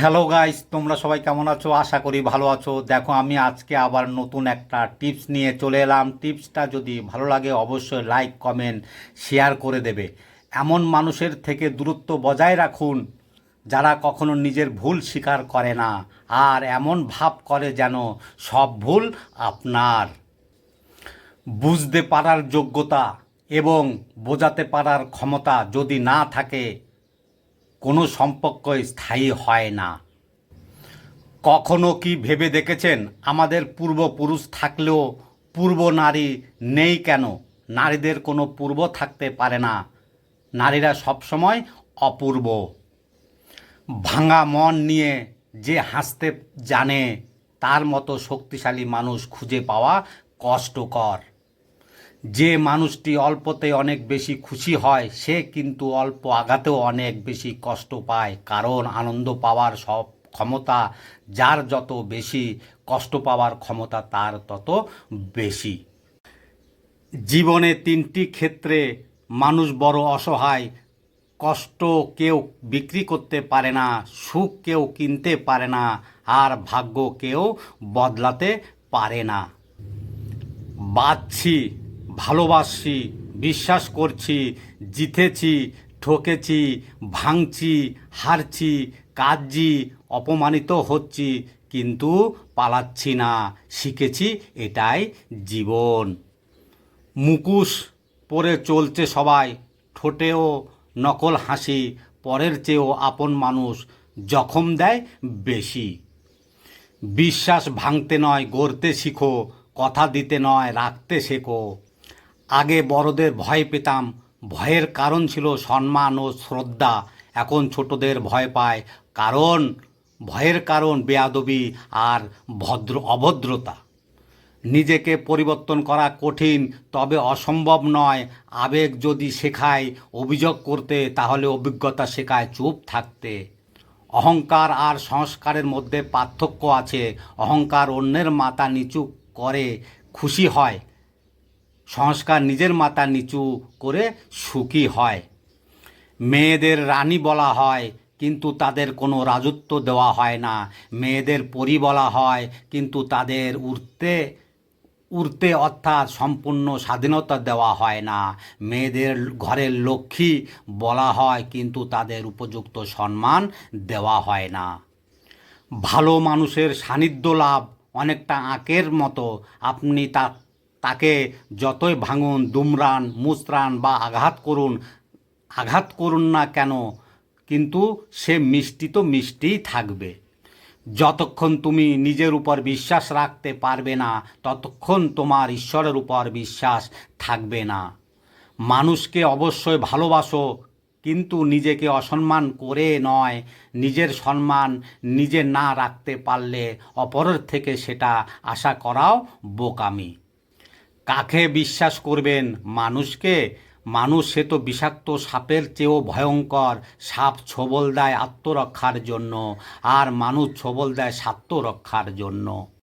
Hello guys, তোমরা সবাই কেমন আছো? আশা করি ভালো আছো। দেখো, আমি আজকে আবার নতুন একটা টিপস নিয়ে চলে এলাম। টিপসটা যদি ভালো লাগে, অবশ্যই লাইক, কমেন্ট, শেয়ার করে দেবে। এমন মানুষের থেকে দূরত্ব বজায় রাখুন, যারা কখনো নিজের ভুল স্বীকার করে না, আর এমন ভাব করে যেন সব ভুল আপনার। বুঝতে পারার যোগ্যতা এবং বোঝাতে পারার ক্ষমতা যদি না থাকে কোনো সম্পর্ক স্থায়ী হয় না। কখনো কি ভেবে দেখেছেন আমাদের পূর্বপুরুষ থাকলেও পূর্ব নারী নেই কেন? নারীদের কোনো পূর্ব থাকতে পারে না। নারীরা সবসময় অপূর্ব। ভাঙা মন নিয়ে যে হাসতে জানে, তার মতো শক্তিশালী মানুষ খুঁজে পাওয়া কষ্টকর। যে মানুষটি অল্পতে অনেক বেশি খুশি হয়, সে কিন্তু অল্প আঘাতেও অনেক বেশি কষ্ট পায়। কারণ আনন্দ পাওয়ার সব ক্ষমতা, যার যত বেশি কষ্ট পাওয়ার ক্ষমতা, তার তত বেশি। জীবনে তিনটি ক্ষেত্রে মানুষ বড় অসহায়। কষ্ট কেউ বিক্রি করতে পারে না, সুখ কেউ কিনতে পারে না, আর ভাগ্য কেউ বদলাতে পারে না। বাঁচছি। ভালোবাসছি বিশ্বাস করছি, জিতেছি, ঠকেছি, ভাঙছি, হারছি, কাঁদছি, অপমানিত হচ্ছি, কিন্তু পালাচ্ছি না। শিখেছি এটাই জীবন। মুকুশ পরে চলছে সবাই, ঠোঁটেও নকল হাসি, পরের চেয়েও আপন মানুষ, জখম দেয় বেশি। বিশ্বাস ভাঙতে নয়, গড়তে শিখো, কথা দিতে নয়, রাখতে শেখো। আগে বড়দের ভয় পেতাম। ভয়ের কারণ ছিল সম্মান ও শ্রদ্ধা। এখন ছোটদের ভয় পায় কারণ। ভয়ের কারণ বেয়াদবি আর ভদ্র অভদ্রতা। নিজেকে পরিবর্তন করা কঠিন, তবে অসম্ভব নয়। আবেগ যদি শেখায়, অভিযোগ করতে, তাহলে অভিজ্ঞতা শেখায় চুপ থাকতে। অহংকার আর সংস্কারের মধ্যে পার্থক্য আছে। অহংকার অন্যের মাথা নিচু করে খুশি হয়। সংস্কার নিজের মাথা নিচু করে সুখী হয়। মেয়েদের রানী বলা হয়, কিন্তু তাদের কোনো রাজত্ব দেওয়া হয় না। মেয়েদের পরি বলা হয়, কিন্তু তাদের উঠতে উড়তে অর্থাৎ সম্পূর্ণ স্বাধীনতা দেওয়া হয় না। মেয়েদের ঘরের লক্ষ্মী বলা হয়, কিন্তু তাদের উপযুক্ত সম্মান দেওয়া হয় না। ভালো মানুষের সান্নিধ্য লাভ অনেকটা আঁকের মতো। আপনি তা তাকে যতই ভাঙুন, দুমরান মুসরান বা আঘাত করুন আঘাত করুন না কেন, কিন্তু সে মিষ্টি তো মিষ্টিই থাকবে। যতক্ষণ তুমি নিজের উপর বিশ্বাস রাখতে পারবে না, ততক্ষণ তোমার ঈশ্বরের উপর বিশ্বাস থাকবে না। মানুষকে অবশ্যই ভালোবাসো, কিন্তু নিজেকে অসম্মান করে নয়, নিজের সম্মান নিজে না রাখতে পারলে অপরের থেকে সেটা আশা করাও বোকামি। কাকে বিশ্বাস করবেন? মানুষকে? মানুষ সে তো বিষাক্ত সাপের চেয়েও ভয়ঙ্কর। সাপ ছোবল দেয় আত্মরক্ষার জন্য, আর মানুষ ছোবল দেয় স্বার্থরক্ষার জন্য।